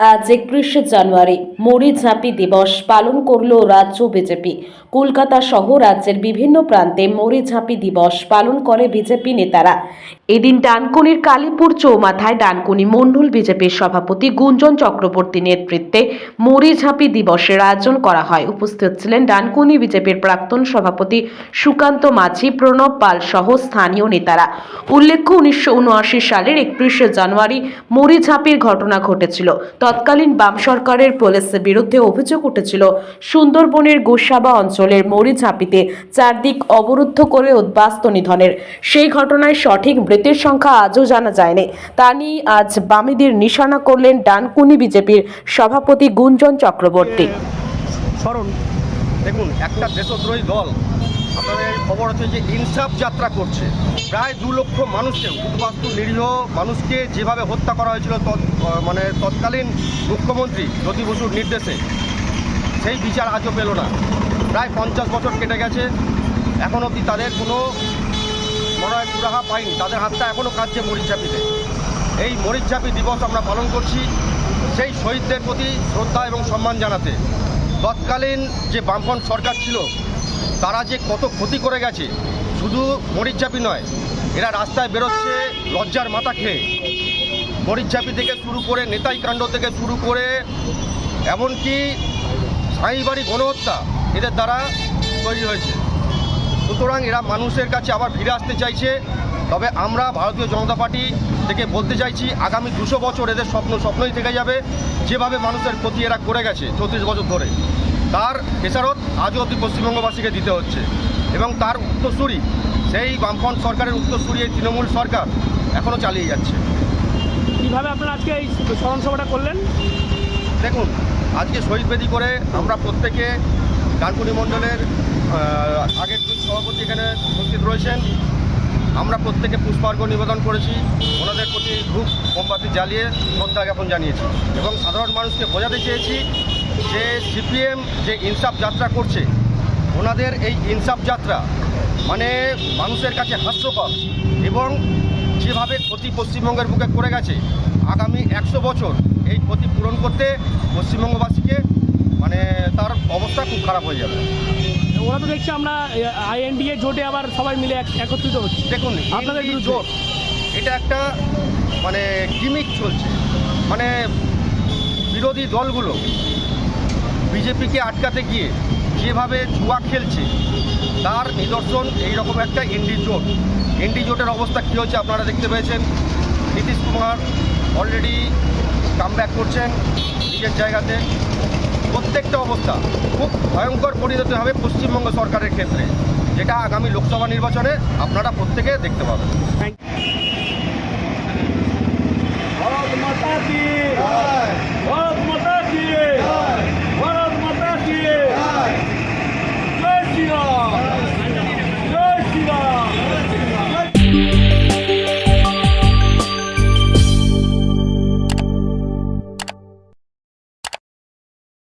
আজ একত্রিশে জানুয়ারি মরিচাপি দিবস পালন করল রাজ্য বিজেপি। কলকাতা সহ রাজ্যের বিভিন্ন প্রান্তে মরিচাপি দিবস পালন করে বিজেপি নেতারা। এদিন ডানকুনির কালীপুর চৌমাথায় ডানকুনি মণ্ডল বিজেপির সভাপতি গুঞ্জন চক্রবর্তী নেতৃত্বে মরিঝাপি দিবসের আয়োজন করা হয়। উপস্থিত ছিলেন ডানকুনি বিজেপির প্রাক্তন সভাপতি সুকান্ত মাঝি, প্রণব পাল সহ স্থানীয় নেতারা। উল্লেখ্য, উনিশশো উনআশি সালের একত্রিশে জানুয়ারি মরিঝাপির ঘটনা ঘটেছিল। তৎকালীন বাম সরকারের পুলিশের বিরুদ্ধে অভিযোগ উঠেছিল, সুন্দরবনের গোসাবা অঞ্চলের মরিঝাপিতে চারদিক অবরুদ্ধ করে উদ্বাস্ত নিধনের। সেই ঘটনায় সঠিক মৃতের সংখ্যা আজও জানা যায়নি। তা নিয়ে আজ বামেদের নিশানা করলেন ডানকুনি বিজেপির সভাপতি গুঞ্জন চক্রবর্তী। স্মরণ, দেখুন, একটা দেশদ্রোহী দল, আপনাদের খবর হচ্ছে যে ইনসাফ যাত্রা করছে। প্রায় দু লক্ষ মানুষকে, উদ্বাস্তু নিরীহ মানুষকে যেভাবে হত্যা করা হয়েছিল মানে তৎকালীন মুখ্যমন্ত্রী জ্যোতি বসুর নির্দেশে, সেই বিচার আজও পেল না। প্রায় পঞ্চাশ বছর কেটে গেছে, এখন অবধি তাদের কোনো হয় সুরাহা পাইনি, তাদের হাতটা এখনও কাঁদছে মরিচাপিতে এই মরিচাপি দিবস আমরা পালন করছি সেই শহীদদের প্রতি শ্রদ্ধা এবং সম্মান জানাতে। তৎকালীন যে বামফ্রন্ট সরকার ছিল, তারা যে কত ক্ষতি করে গেছে, শুধু মরিচাপি নয়, এরা রাস্তায় বেরোচ্ছে, লজ্জার মাথা খেয়ে। মরিচাপি থেকে শুরু করে নেতাই কাণ্ড থেকে শুরু করে, এমনকি সাঁইবাড়ি গণহত্যা, এদের দ্বারা তৈরি হয়েছে। সুতরাং এরা মানুষের কাছে আবার ফিরে আসতে চাইছে। তবে আমরা ভারতীয় জনতা পার্টি থেকে বলতে চাইছি আগামী দুশো বছর এদের স্বপ্ন স্বপ্নই থেকে যাবে। যেভাবে মানুষের ক্ষতি এরা করে গেছে চৌত্রিশ বছর ধরে তার খেসারত আজও অব্দি পশ্চিমবঙ্গবাসীকে দিতে হচ্ছে। এবং তার উত্তরসূরি সেই বামফ্রন্ট সরকারের উত্তরসূরি এই তৃণমূল সরকার এখনও চালিয়ে যাচ্ছে। কীভাবে আপনারা আজকে এই স্মরণ সভাটা করলেন? দেখুন আজকে শহীদ বেদি করে আমরা প্রত্যেকে ডানকুনি মণ্ডলের আহ, আগের দুই সভাপতি এখানে রয়েছেন আমরা প্রত্যেকে পুষ্পার্ঘ্য নিবেদন করেছি। ওনাদের প্রতি ধূপ মোমবাতি জ্বালিয়ে শ্রদ্ধা জ্ঞাপন জানিয়েছি। এবং সাধারণ মানুষকে বোঝাতে চেয়েছি যে সিপিএম যে ইনসাফ যাত্রা করছে, ওনাদের এই ইনসাফ যাত্রা মানে মানুষের কাছে হাস্যকর এবং যেভাবে ক্ষতি পশ্চিমবঙ্গের বুকে করে গেছে, আগামী একশো বছর এই ক্ষতি পূরণ করতে পশ্চিমবঙ্গবাসীকে মানে তার অবস্থা খুব খারাপ হয়ে যাবে। ওরা তো দেখছি আমরা আইএনডিএ জোটে আবার সবাই মিলে এক- একত্রিত হচ্ছে। দেখুন আপনাদের জোট এটা একটা মানে গিমিক চলছে। মানে বিরোধী দলগুলো বিজেপিকে আটকাতে গিয়ে যেভাবে জুয়া খেলছে তার নিদর্শন এইরকম একটা এনডি জোট। এনডি জোটের অবস্থা কী হচ্ছে আপনারা দেখতে পেয়েছেন। Nitish Kumar already come back করছেন নিজের জায়গাতে। প্রত্যেকটা অবস্থা খুব ভয়ঙ্কর পরিণতি হবে পশ্চিমবঙ্গ সরকারের ক্ষেত্রে, যেটা আগামী লোকসভা নির্বাচনে আপনারা প্রত্যেকে দেখতে পাবেন।